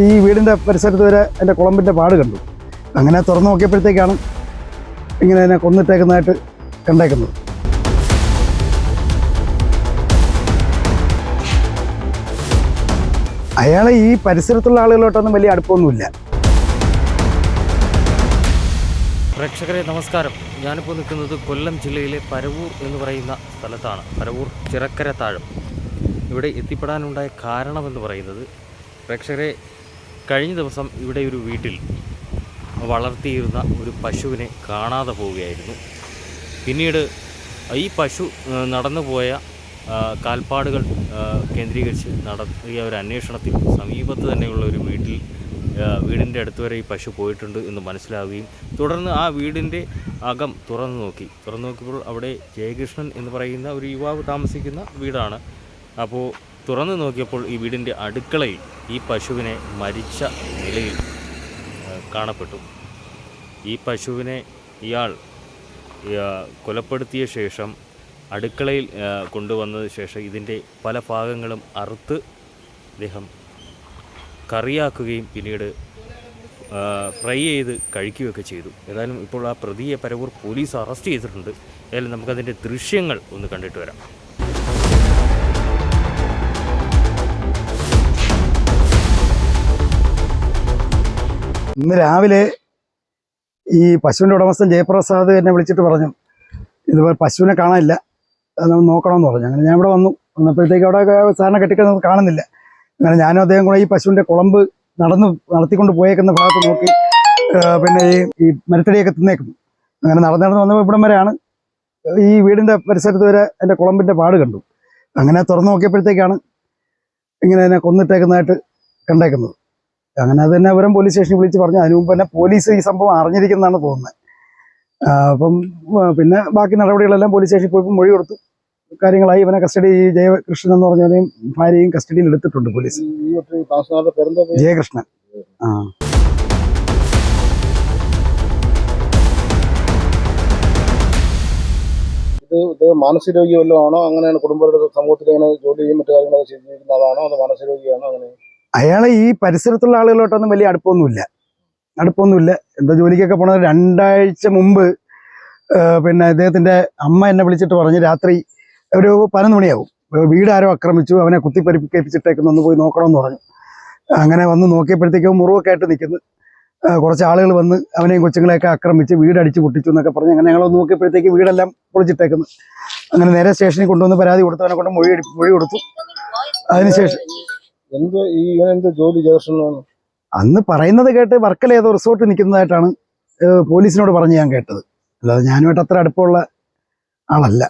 ഈ വീടിന്റെ പരിസരത്ത് വരെ എന്റെ കുളമ്പിന്റെ പാട് കണ്ടു. അങ്ങനെ തുറന്നു നോക്കിയപ്പോഴത്തേക്കാണ് ഇങ്ങനെ എന്നെ കൊന്നിട്ടേക്കുന്നതായിട്ട് കണ്ടേക്കുന്നത്. അയാളെ ഈ പരിസരത്തുള്ള ആളുകളോട്ടൊന്നും വലിയ അടുപ്പമൊന്നുമില്ല. പ്രേക്ഷകരെ നമസ്കാരം. ഞാനിപ്പോൾ നിൽക്കുന്നത് കൊല്ലം ജില്ലയിലെ പരവൂർ എന്ന് പറയുന്ന സ്ഥലത്താണ്. പരവൂർ ചിറക്കര താഴം. ഇവിടെ എത്തിപ്പെടാനുണ്ടായ കാരണമെന്ന് പറയുന്നത് പ്രേക്ഷകരെ കഴിഞ്ഞ ദിവസം ഇവിടെ ഒരു വീട്ടിൽ വളർത്തിയിരുന്ന ഒരു പശുവിനെ കാണാതെ പോവുകയായിരുന്നു. പിന്നീട് ഈ പശു നടന്നു പോയ കാൽപ്പാടുകൾ കേന്ദ്രീകരിച്ച് നടത്തിയ ഒരു അന്വേഷണത്തിൽ സമീപത്ത് തന്നെയുള്ള ഒരു വീട്ടിൽ വീടിന്റെ അടുത്ത് വരെ ഈ പശു പോയിട്ടുണ്ട് എന്ന് മനസ്സിലാവുകയും തുടർന്ന് ആ വീടിന്റെ അകം തുറന്നു നോക്കി. തുറന്നു നോക്കിയപ്പോൾ അവിടെ ജയകൃഷ്ണൻ എന്ന് പറയുന്ന ഒരു യുവാവ് താമസിക്കുന്ന വീടാണ്. അപ്പോൾ തുറന്നു നോക്കിയപ്പോൾ ഈ വീടിന്റെ അടുക്കളയിൽ ഈ പശുവിനെ മരിച്ച നിലയിൽ കാണപ്പെട്ടു. ഈ പശുവിനെ ഇയാൾ കൊലപ്പെടുത്തിയ ശേഷം അടുക്കളയിൽ കൊണ്ടുവന്നതിന് ശേഷം ഇതിന്റെ പല ഭാഗങ്ങളും അറുത്ത് അദ്ദേഹം കറിയാക്കുകയും പിന്നീട് ഫ്രൈ ചെയ്ത് കഴിക്കുകയൊക്കെ ചെയ്തു. ഏതായാലും ഇപ്പോൾ ആ പ്രതിയെ പരവൂർ പോലീസ് അറസ്റ്റ് ചെയ്തിട്ടുണ്ട്. ഏതായാലും നമുക്കതിന്റെ ദൃശ്യങ്ങൾ ഒന്ന് കണ്ടിട്ട് വരാം. ഇന്ന് രാവിലെ ഈ പശുവിന്റെ ഉടമസ്ഥൻ ജയപ്രസാദ് എന്നെ വിളിച്ചിട്ട് പറഞ്ഞു ഇതുപോലെ പശുവിനെ കാണാനില്ല നമ്മൾ നോക്കണമെന്ന് പറഞ്ഞു. അങ്ങനെ ഞാൻ ഇവിടെ വന്നു. വന്നപ്പോഴത്തേക്ക് അവിടെ സാറിനെ കെട്ടിക്കുന്നത് കാണുന്നില്ല. അങ്ങനെ ഞാനും അദ്ദേഹം കൂടെ ഈ പശുവിന്റെ കുളമ്പ് നടന്ന് നടത്തിക്കൊണ്ട് പോയേക്കുന്ന ഭാഗത്ത് നോക്കി പിന്നെ ഈ ഈ മരത്തടിയൊക്കെ തിന്നേക്കുന്നു. അങ്ങനെ നടന്ന് നടന്ന് വന്നപ്പോൾ ഇവിടം വരെയാണ് ഈ വീടിന്റെ പരിസരത്ത് വരെ എന്റെ കുളമ്പിന്റെ പാട് കണ്ടു. അങ്ങനെ തുറന്നു നോക്കിയപ്പോഴത്തേക്കാണ് ഇങ്ങനെ എന്നെ കൊന്നിട്ടേക്കുന്നതായിട്ട് കണ്ടേക്കുന്നത്. അങ്ങനെ അത് തന്നെ അവരും പോലീസ് സ്റ്റേഷനിൽ വിളിച്ച് പറഞ്ഞു. അതിനു മുമ്പ് തന്നെ പോലീസ് ഈ സംഭവം അറിഞ്ഞിരിക്കുന്നതാണ് തോന്നുന്നത് അപ്പം പിന്നെ ബാക്കി നടപടികളെല്ലാം പോലീസ് സ്റ്റേഷനിൽ പോയി മൊഴി കൊടുത്തു. കാര്യങ്ങളായി ഇവനെ കസ്റ്റഡി ജയകൃഷ്ണൻ എന്ന് പറഞ്ഞവനെയും ഭാര്യയും കസ്റ്റഡിയിൽ എടുത്തിട്ടുണ്ട് പോലീസ്? ജയകൃഷ്ണൻ. ആ. ഇത് ഇത് മാനസിക രോഗി വല്ലതും ആണോ? അങ്ങനെയാണ് കുടുംബങ്ങളുടെ സമൂഹത്തിൽ അങ്ങനെ ജോലി ചെയ്യും മറ്റു കാര്യങ്ങളൊക്കെ ചെയ്തിരിക്കുന്ന ആളാണോ? അതോ മാനസിക രോഗിയാണോ? അങ്ങനെ അയാളെ ഈ പരിസരത്തുള്ള ആളുകളോട്ടൊന്നും വലിയ അടുപ്പമൊന്നുമില്ല. അടുപ്പമൊന്നുമില്ല. എന്താ ജോലിക്കൊക്കെ പോണത് രണ്ടാഴ്ച മുമ്പ് പിന്നെ അദ്ദേഹത്തിന്റെ അമ്മ എന്നെ വിളിച്ചിട്ട് പറഞ്ഞ് രാത്രി ഒരു പതിനൊന്ന് മണിയാവും. വീട് ആരോ ആക്രമിച്ചു അവനെ കുത്തിപ്പരിപ്പിക്കേപ്പിച്ചിട്ടേക്കൊന്ന് ഒന്ന് പോയി നോക്കണമെന്ന് പറഞ്ഞു. അങ്ങനെ വന്ന് നോക്കിയപ്പോഴത്തേക്കും മുറിവൊക്കെ ആയിട്ട് നിൽക്കുന്നു. കുറച്ച് ആളുകൾ വന്ന് അവനെയും കൊച്ചുങ്ങളെയൊക്കെ ആക്രമിച്ച് വീട് അടിച്ച് പൊട്ടിച്ചു എന്നൊക്കെ പറഞ്ഞ് അങ്ങനെ ഞങ്ങൾ നോക്കിയപ്പോഴത്തേക്ക് വീടെല്ലാം പൊളിച്ചിട്ടേക്കുന്നു. അങ്ങനെ നേരെ സ്റ്റേഷനിൽ കൊണ്ടുവന്ന് പരാതി കൊടുത്തു അവനെ കൊണ്ട് മൊഴി മൊഴി കൊടുത്തു. അതിനുശേഷം എന്ത് ഈ എന്ത് ജോലി ജയകൃഷ്ണൻ അന്ന് പറയുന്നത് കേട്ട് വർക്കല ഏതോ റിസോർട്ട് നിൽക്കുന്നതായിട്ടാണ് പോലീസിനോട് പറഞ്ഞ് ഞാൻ കേട്ടത്. അല്ലാതെ ഞാനുമായിട്ട് അത്ര അടുപ്പമുള്ള ആളല്ല.